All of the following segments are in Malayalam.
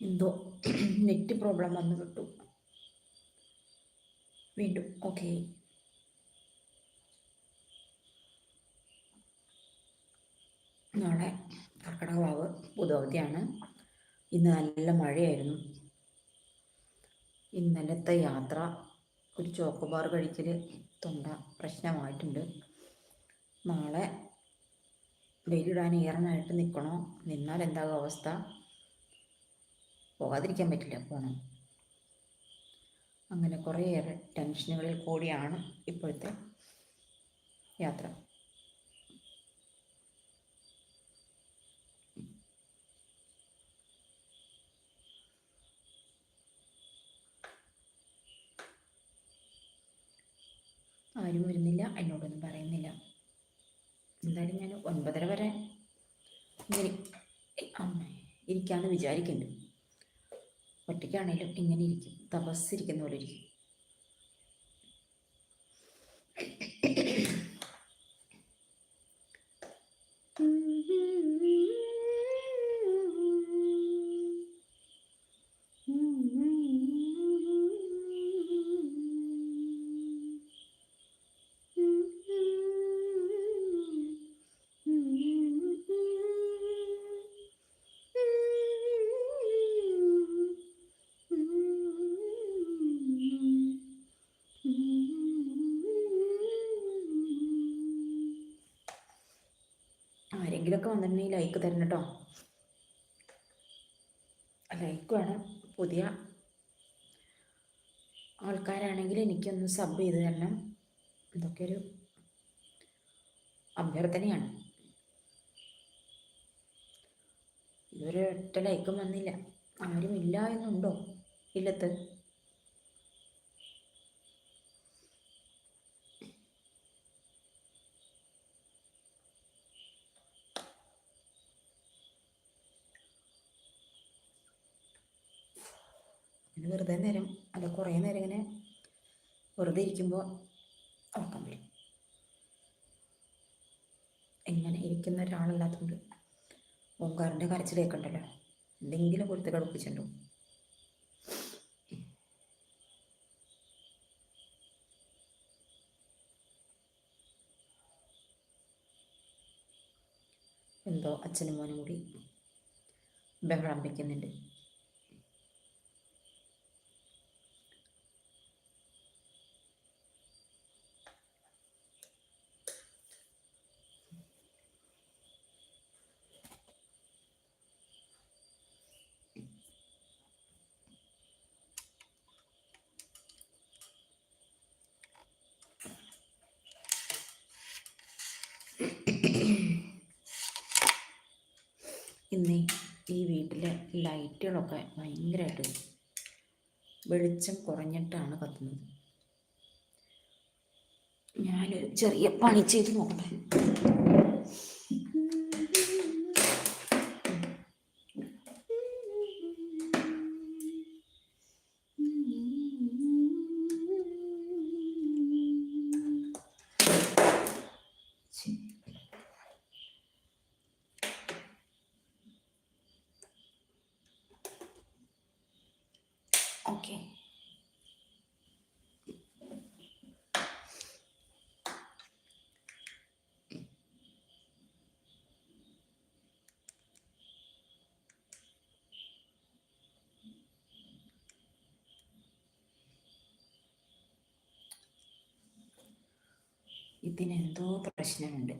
എന്തോ നെറ്റ് പ്രോബ്ലം വന്ന് കിട്ടും. വീണ്ടും ഓക്കെ നാളെ കർക്കിടകവാവ് ബുധവതിയാണ്. ഇന്ന് നല്ല മഴയായിരുന്നു. ഇന്നലത്തെ യാത്ര ഒരു ചോക്കോബാർ കഴിക്കൽ തൊണ്ട പ്രശ്നമായിട്ടുണ്ട്. നാളെ വെയിലിടാൻ ഏറനായിട്ട് നിൽക്കണോ നിന്നാൽ എന്താകും അവസ്ഥ? പോകാതിരിക്കാൻ പറ്റില്ല പോകണം അങ്ങനെ കുറേയേറെ ടെൻഷനുകളിൽ കൂടിയാണ് ഇപ്പോഴത്തെ യാത്ര. ആരും വരുന്നില്ല എന്നോടൊന്നും പറയുന്നില്ല. എന്തായാലും ഞാൻ ഒൻപതര വരെ ഇങ്ങനെ അമ്മ ഇരിക്കാമെന്ന് വിചാരിക്കുന്നുണ്ട് ഒറ്റയ്ക്കാണേലും ഇങ്ങനെ ഇരിക്കും. തപസ്സിരിക്കുന്ന പോലെ ഇരിക്കും. എനിക്കൊന്ന് സബ് ചെയ്ത് തരണം. ഇതൊക്കെ ഒരു അഭ്യർത്ഥനയാണ്. ഇതൊരു ഒറ്റ ലൈക്കും വന്നില്ല. ആരും ഇല്ല എന്നുണ്ടോ ഇല്ലത്ത്? വെറുതെ നേരം അല്ല കുറേ നേരം ഇങ്ങനെ വെറുതെ ഇരിക്കുമ്പോൾ ഉറക്കം വരും. എങ്ങനെ ഇരിക്കുന്ന ഒരാളല്ലാത്തതുകൊണ്ട് ഓങ്കാറിന്റെ കരച്ചിൽ കേൾക്കണ്ടല്ലോ? എന്തെങ്കിലും കൊടുത്ത് കളിപ്പിച്ചിട്ടുണ്ടോ എന്തോ അച്ഛനും മോനും കൂടി ബഹളം വയ്ക്കുന്നുണ്ട് ഇന്ന് ഈ വീട്ടിലെ ലൈറ്റുകളൊക്കെ ഭയങ്കരമായിട്ട് വെളിച്ചം കുറഞ്ഞിട്ടാണ് കത്തുന്നത്. ഞാനൊരു ചെറിയ പണി ചെയ്ത് നോക്കട്ടെ ഓക്കെ ഇതിനെന്തോ പ്രശ്നമുണ്ട്.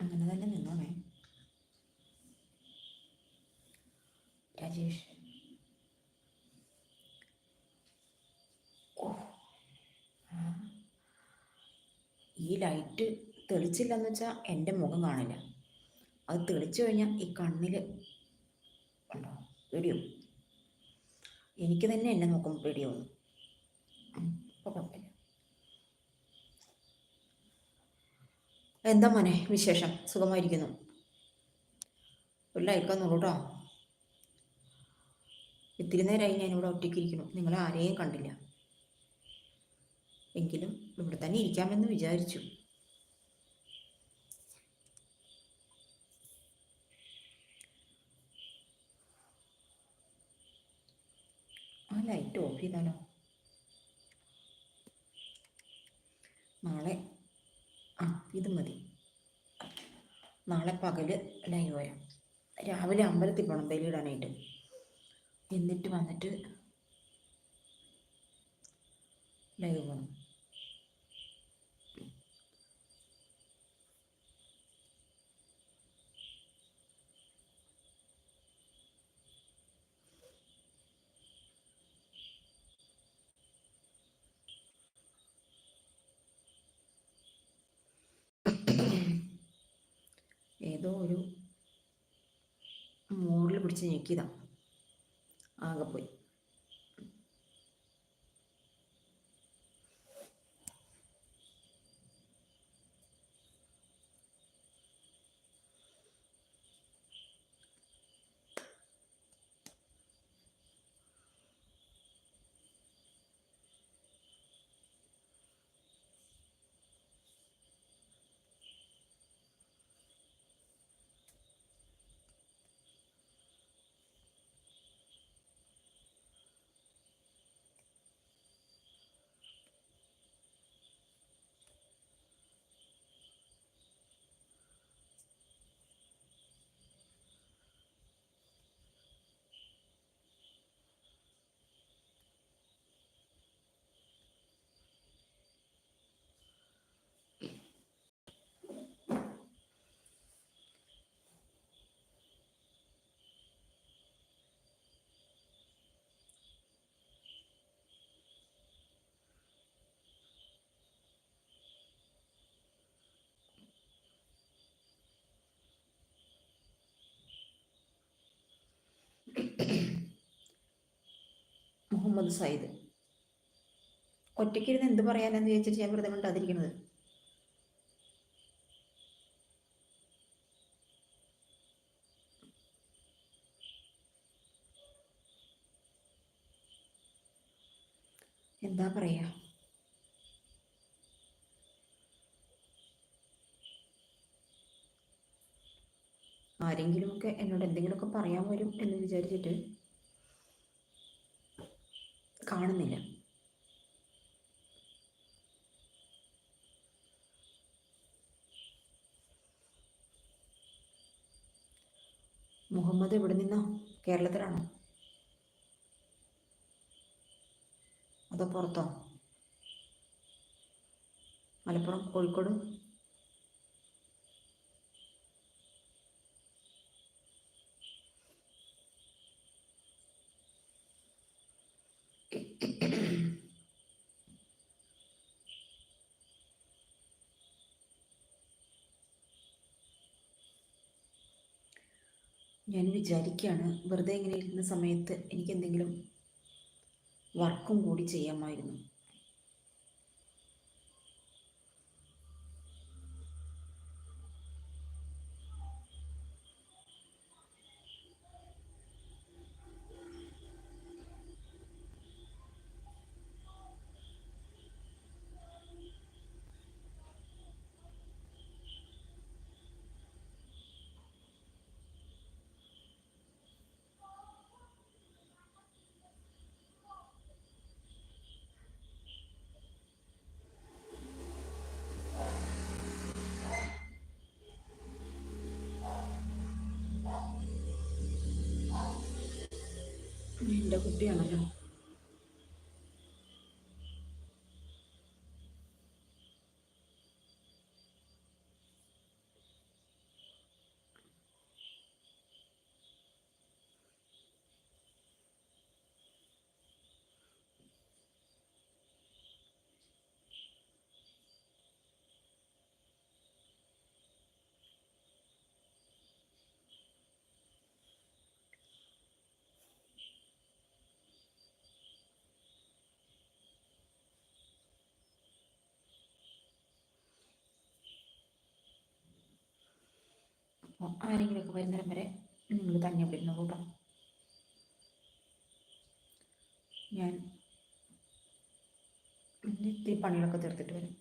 അങ്ങനെ തന്നെ നിന്നോണേ. രാജേഷ്. ഈ ലൈറ്റ് തെളിച്ചില്ലെന്ന് വെച്ചാൽ എന്റെ മുഖം കാണില്ല. അത് തെളിച്ചു കഴിഞ്ഞാൽ ഈ കണ്ണിൽ ഉണ്ടോ? പേടിയും എനിക്ക് തന്നെ എന്നെ നോക്കുമ്പോൾ പേടി കുഴപ്പമില്ല എന്താ മോനെ വിശേഷം? സുഖമായിരിക്കുന്നു? ഒരു ലൈക്കൊന്നുള്ളൂ കേട്ടോ ഇത്തിരി നേരമായി ഞാനിവിടെ ഒറ്റയ്ക്ക് ഇരിക്കുന്നു നിങ്ങൾ ആരെയും കണ്ടില്ല. എങ്കിലും ഇവിടെ തന്നെ ഇരിക്കാമെന്ന് വിചാരിച്ചു ആ ലൈറ്റ് ഓഫ് ചെയ്താലോ നാളെ ആ ഇത് മതി. നാളെ പകൽ ലൈവ് വരാം രാവിലെ അമ്പലത്തിൽ പോകണം ബലിയിടാനായിട്ട് എന്നിട്ട് വന്നിട്ട് ലൈവ് പോകണം ഏതോ ഒരു മോറിൽ പിടിച്ച് ഞെക്കിയതാണ് ആകെ പോയി മുഹമ്മദ് സയ്യിദ് ഒറ്റയ്ക്കിരുന്ന് എന്ത് പറയാനെന്ന് ചോദിച്ചിട്ട് ഞാൻ വെറുതെ മിണ്ടാതിരിക്കുന്നത്? എന്താ പറയാ? ആരെങ്കിലുമൊക്കെ എന്നോട് എന്തെങ്കിലുമൊക്കെ പറയാൻ വരും എന്ന് വിചാരിച്ചിട്ട് കാണുന്നില്ല. മുഹമ്മദ് എവിടെ നിന്നോ? കേരളത്തിലാണോ? അതോ പുറത്തോ? മലപ്പുറം കോഴിക്കോട്? ഞാൻ വിചാരിക്കുകയാണ് വെറുതെ ഇങ്ങനെ ഇരുന്ന സമയത്ത് എനിക്ക് എന്തെങ്കിലും വർക്കും കൂടി ചെയ്യാമായിരുന്നു. എന്റെ കുട്ടിയാണല്ലോ. അപ്പോൾ ആരെങ്കിലുമൊക്കെ വരുന്നിടം വരെ നിങ്ങൾ തന്നെ ഇവിടെ ഇരുന്ന് കൂട്ടാം. ഞാൻ ഇത്തിരി പണികളൊക്കെ തീർത്തിട്ട് വരും.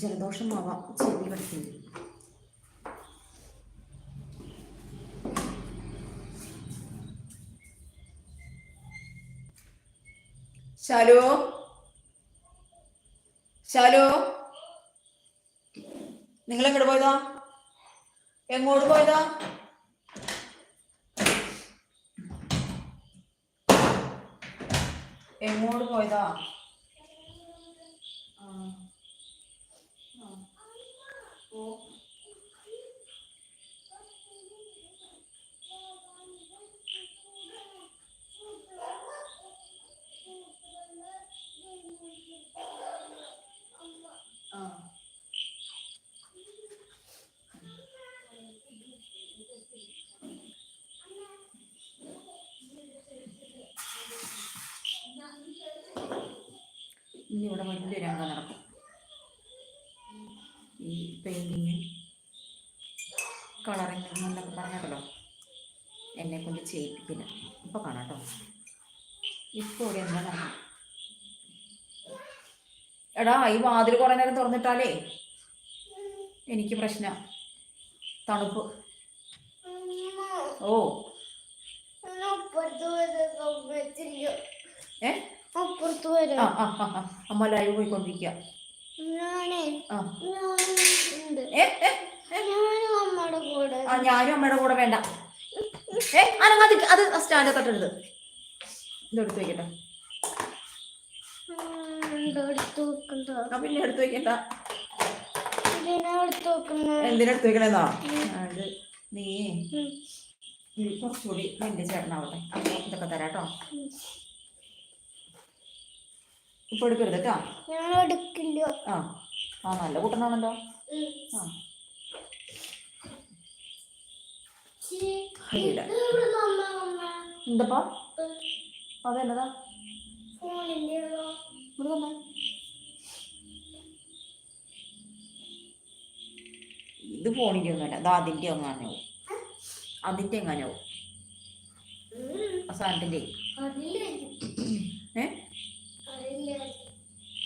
ജലദോഷമാവാം ചെവി കടിക്കുന്നത്. ശാലോ? ശാലോ? നിങ്ങൾ എങ്ങോട്ട് പോയതാ? എങ്ങോട്ട് പോയതാ? എങ്ങോട്ട് പോയതാ? ഇനി ഇവിടെ വലിയ രംഗം നടക്കും. ഈ പെയിന്റിങ് കളറിങ് എന്നൊക്കെ പറഞ്ഞല്ലോ എന്നെ കൊണ്ട് ചെയ്യിപ്പിക്കില്ല ഇപ്പോൾ കാണാം കേട്ടോ ഇപ്പോൾ ഇവിടെ എന്താ കാണാം എടാ ഈ വാതിൽ കുറേ നേരം തുറന്നിട്ടാലേ എനിക്ക് പ്രശ്ന. തണുപ്പ്. ഓ. ഏ? അപ്പുറത്ത് വരും. ആ ആ ആ ആ. അമ്മ ലൈവ് പോയിക്കൊണ്ടിരിക്കുക ആ. ഞാനും അമ്മയുടെ കൂടെ. വേണ്ട. ഏ അനങ്ങാതി അത് സ്റ്റാൻഡ് തട്ടരുത് ഇതെടുത്ത് വെക്കട്ടെ. പിന്നെ എടുത്ത് വെക്കണ്ട. എന്തിനെടുത്ത് വെക്കണെന്നോ? നീ കുറച്ചുകൂടി എന്റെ ചേട്ടനാവട്ടെ. അപ്പോൾ ഇതൊക്കെ തരാട്ടോ. ഇപ്പൊ എടുക്കരുത് കേട്ടോ എടുക്കില്ല ആ ആ നല്ല കൂട്ടനാണല്ലോ. ആ. എന്തപ്പാ? അതെന്നതാ? ഫോണില്ലല്ലോ ഇവിടെ തന്നെ ഇത് ഫോണിന്റെ ഒന്നുമല്ല അത് അതിന്റെ എങ്ങാനാവും അതിന്റെ എങ്ങാനാവും സാധനത്തിന്റെ ഏ?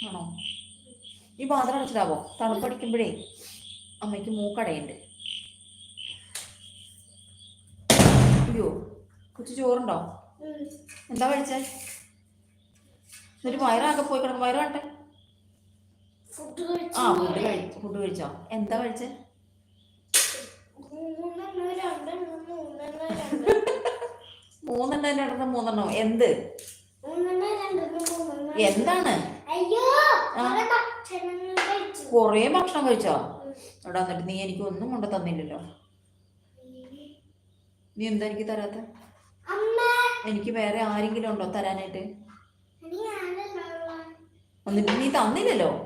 ആണോ? ഈ പാത്രം അടച്ചിടാവോ? തണുപ്പടിക്കുമ്പോഴേ അമ്മയ്ക്ക് മൂക്കടയുണ്ട്. അയ്യോ കൊച്ചു ചോറുണ്ടോ. എന്താ കഴിച്ചേ? എന്നിട്ട് വയറാകെ പോയി കിടക്കും വയറ് ഫുഡ് ആ ഫുഡ് കഴിച്ചു ഫുഡ് കഴിച്ചോ? എന്താ കഴിച്ചേ? മൂന്നെണ്ണം രണ്ടെണ്ണം മൂന്നെണ്ണം. എന്ത്? മൂന്നെണ്ണം രണ്ടെണ്ണം മൂന്നെണ്ണം. എന്താണ്. കുറെ ഭക്ഷണം കഴിച്ചോ? അവിടെ എന്നിട്ട് നീ എനിക്ക് ഒന്നും കൊണ്ട് തന്നില്ലല്ലോ. നീ എന്താ എനിക്ക് തരാത്ത? എനിക്ക് വേറെ ആരെങ്കിലും ഉണ്ടോ തരാനായിട്ട്? എന്നിട്ട് നീ തന്നില്ലല്ലോ.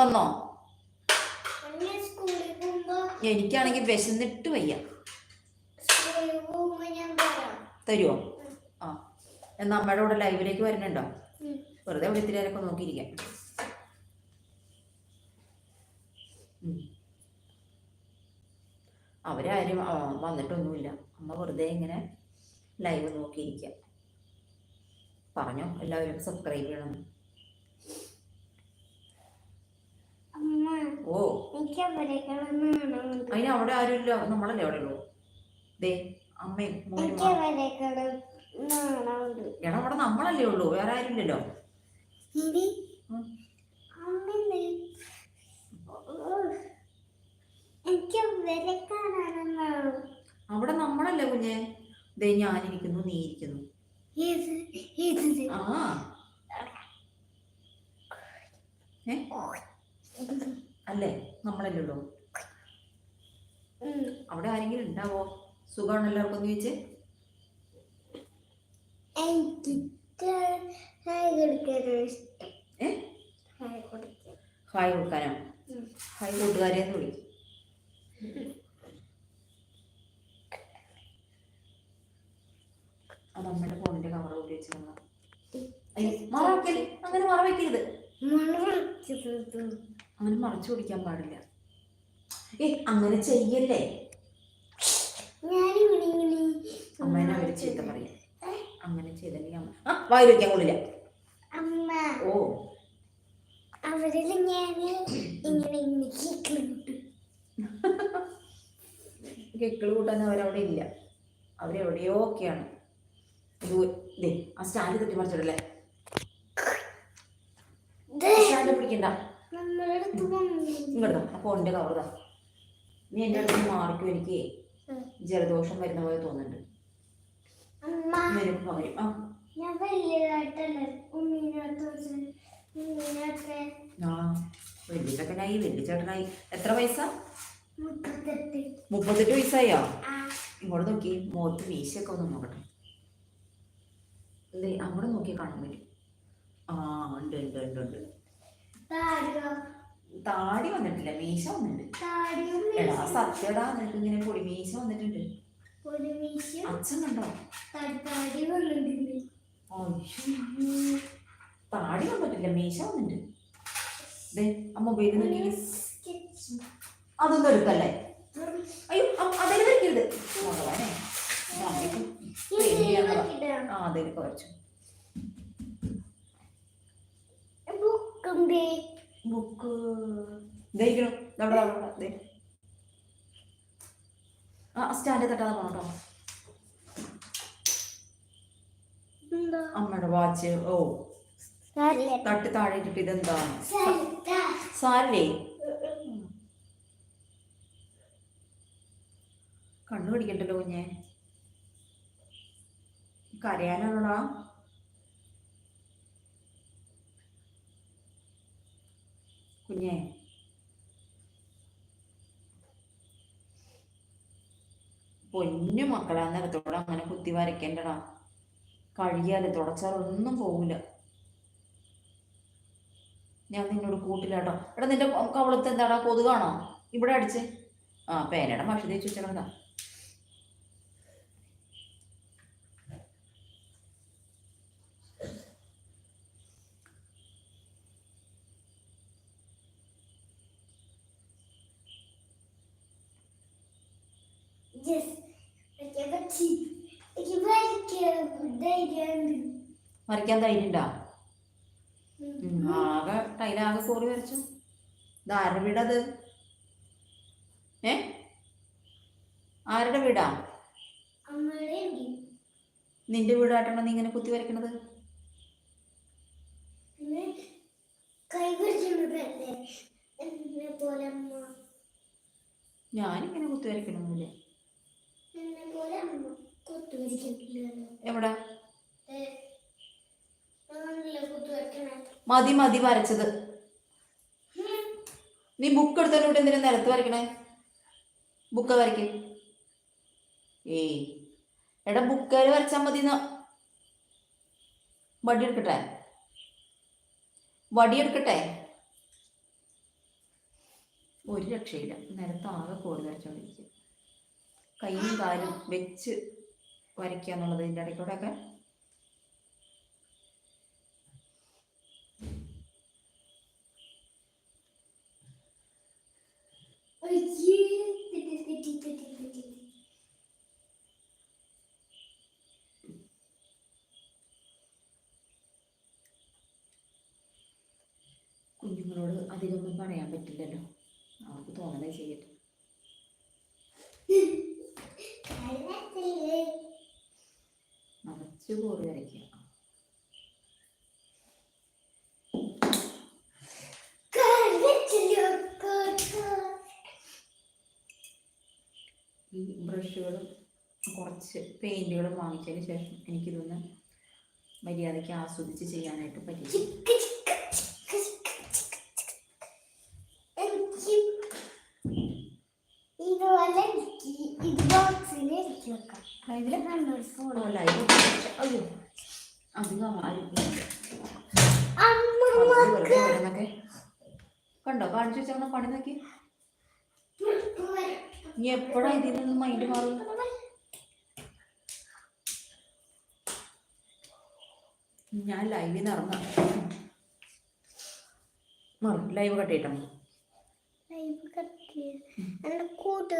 തന്നോ? എനിക്കാണെങ്കിൽ വിശന്നിട്ട് വയ്യ. തരുമോ ആ. എന്നാ അമ്മയുടെ കൂടെ ലൈവിലേക്ക് വരുന്നുണ്ടോ. വെറുതെ ഇവിടെ ഇത്തിരി നേരമൊക്കെ നോക്കിയിരിക്കാം. അവരാരും വന്നിട്ടൊന്നുമില്ല. അമ്മ വെറുതെ ഇങ്ങനെ ലൈവ് നോക്കിയിരിക്കുക പറഞ്ഞു എല്ലാവരും സബ്സ്ക്രൈബ് ചെയ്യണം. ഓ. അതിന് അവിടെ ആരുമില്ല? നമ്മളല്ലേ അവിടെ ഉള്ളൂ? ദേ അമ്മയും എടാ അവിടെ നമ്മളല്ലേ ഉള്ളൂ. വേറെ ആരുമില്ലല്ലോ അവിടെ നമ്മളല്ലേ കുഞ്ഞെ? ദേ ഞാനിരിക്കുന്നു നീ ഇരിക്കുന്നു. ആ. അല്ലേ? നമ്മളല്ലേ ഉള്ളൂ. അവിടെ ആരെങ്കിലും ഉണ്ടാവോ? സുഖമാണല്ലോ എല്ലാവർക്കും ചോദിച്ചേ ഹായ് കൊടുക്കാനോ. ഹായ് കൂട്ടുകാരെ വിളിക്കും അത് അമ്മയുടെ ഫോണിന്റെ കവർ കൂടി വെച്ചിരുന്ന മറ വെക്കൽ. അങ്ങനെ മറ വെക്കരുത്. അങ്ങനെ മറച്ചു പിടിക്കാൻ പാടില്ല. ഏ അങ്ങനെ ചെയ്യല്ലേ? അമ്മേനെ അവർ ചീത്ത പറയും. അങ്ങനെ ചെയ്തില്ലെങ്കിൽ അമ്മ ആ വായിൽ വയ്ക്കാൻ കൊള്ളില്ല അമ്മ. ഓ. അവരിൽ ഞാൻ ഇങ്ങനെ കിക്കിൾ കൂട്ടാൻ അവരവിടെ ഇല്ല. അവരെവിടെയോ ഒക്കെയാണ്. ഇത് ദേ ആ സ്റ്റാൻഡ് തട്ടി മറിച്ചിടല്ലേ? സ്റ്റാൻഡ് പിടിക്കണ്ട. ഇങ്ങോട്ട് ആ ഫോണിന്റെ കവർ താ നീ എന്റെ അടുത്ത് മാറിക്കും എനിക്ക്. ജലദോഷം വരുന്ന പോലെ തോന്നുന്നുണ്ട്. വരും പകരും ആ ഞാൻ വലിയതായിട്ടല്ല ആ വലിയ ചേട്ടനായി എത്ര പൈസ മുപ്പത്തെട്ട്. വയസ്സായോ? ഇങ്ങോട്ട് നോക്കി മുഖത്ത് വീശയൊക്കെ ഒന്ന് നോക്കട്ടെ. അല്ലേ അങ്ങോട്ട് നോക്കി കാണാൻ പറ്റും. ആ ഉണ്ട് ഉണ്ട് ഉണ്ട് ഉണ്ട്. താടി വന്നിട്ടില്ല മീശ വന്നിട്ടുണ്ട്. എടാ സത്യടാ നിനക്ക് ഇങ്ങനെ പൊടി മീശ വന്നിട്ടുണ്ട്. ഒരു വീശും അച്ഛൻ കണ്ടോ താടി വന്നിട്ടുണ്ട് അയ്യോ. താടി വന്നിട്ടില്ല മീശ വന്നിട്ടുണ്ട് മൊബൈലിൽ നോക്കി അതൊന്നും എടുക്കല്ലേ? അയ്യോ അതിൽ വരയ്ക്കരുത് പേടിയാണോ? ആ അതിലൊക്കെ കുറച്ചു. ബുക്ക് ദഹിക്കണം അവിടെ അവിടെ സ്റ്റാൻഡ് തട്ടാതെ പോണം കേട്ടോ അമ്മയുടെ വാച്ച് ഓ. തട്ടി താഴെ ഇട്ടിട്ട് ഇതെന്താണ് സാരില്ലേ സാരല്ലേ? കണ്ണു പിടിക്കണ്ടല്ലോ കുഞ്ഞെ. കരയാനാണോടാ? കുഞ്ഞെ പൊന്നു മക്കളെ അങ്ങനെ കുത്തി വരയ്ക്കേണ്ടടാ. കഴിയാതെ തുടച്ചാലൊന്നും പോകില്ല ഞാൻ നിന്നോട് കൂട്ടില്ലാട്ടോ എടാ നിന്റെ കവളത്ത് എന്താടാ കൊതുകാണോ? ഇവിടെ അടിച്ചേ. ആ പേനയുടെ മഷി തേച്ച് Yes. എനിക്ക് പറ്റി എനിക്ക് വരയ്ക്കാൻ ധൈര്യണ്ടാ ആകെ ടൈലാകെ കോറി വരച്ചു. ഇതാരുടെ വീടത്? ഏ? ആരുടെ വീടാ? നിന്റെ വീടായിട്ടാണോ നീ ഇങ്ങനെ കുത്തി വരയ്ക്കണത്? ഞാനിങ്ങനെ കുത്തി വരയ്ക്കണമെന്നില്ല എവിടെ? മതി മതി വരച്ചത്. നീ ബുക്ക് എടുത്തോട്ട് എന്തിനാ നിരത്ത് വരയ്ക്കണേ? ബുക്ക് വരയ്ക്ക. ഏയ് എടാ ബുക്കാര് വരച്ചാ മതി വടി എടുക്കട്ടെ? വടി എടുക്കട്ടെ? ഒരു രക്ഷയില്ല. നിലത്ത് ആകെ കോടി വരച്ചോണ്ടിരിക്കും കൈയും കാലും വെച്ച് വരയ്ക്കുക എന്നുള്ളത് ഇതിന്റെ തെറ്റി തെറ്റി കുഞ്ഞുങ്ങളോട് അധികമൊന്നും പറയാൻ പറ്റില്ലല്ലോ. അവർക്ക് തോന്നണേ ചെയ്യട്ടെ. നിറച്ച് കോടി വരയ്ക്കുക ഈ ബ്രഷുകളും കുറച്ച് പെയിന്റുകളും വാങ്ങിച്ചതിന് ശേഷം എനിക്കിതൊന്ന് മര്യാദയ്ക്ക് ആസ്വദിച്ച് ചെയ്യാനായിട്ട് പറ്റി ഇതുപോലെ ഇത് ബോക്സിൽ വെക്കാം. ലൈവ് അയ്യോ. അധികം കണ്ടോ? കാണിച്ചു വെച്ചാൽ പണി നോക്കി. നീ എപ്പോഴാ ഇതിൽ നിന്ന് മൈൻഡ് മാറും? ഞാൻ ലൈവിൽ നിന്ന് ഇറങ്ങാം. മാറും ലൈവ് കട്ട് ചെയ്യട്ടോ. ലൈവ് കൂട്ടുകാർ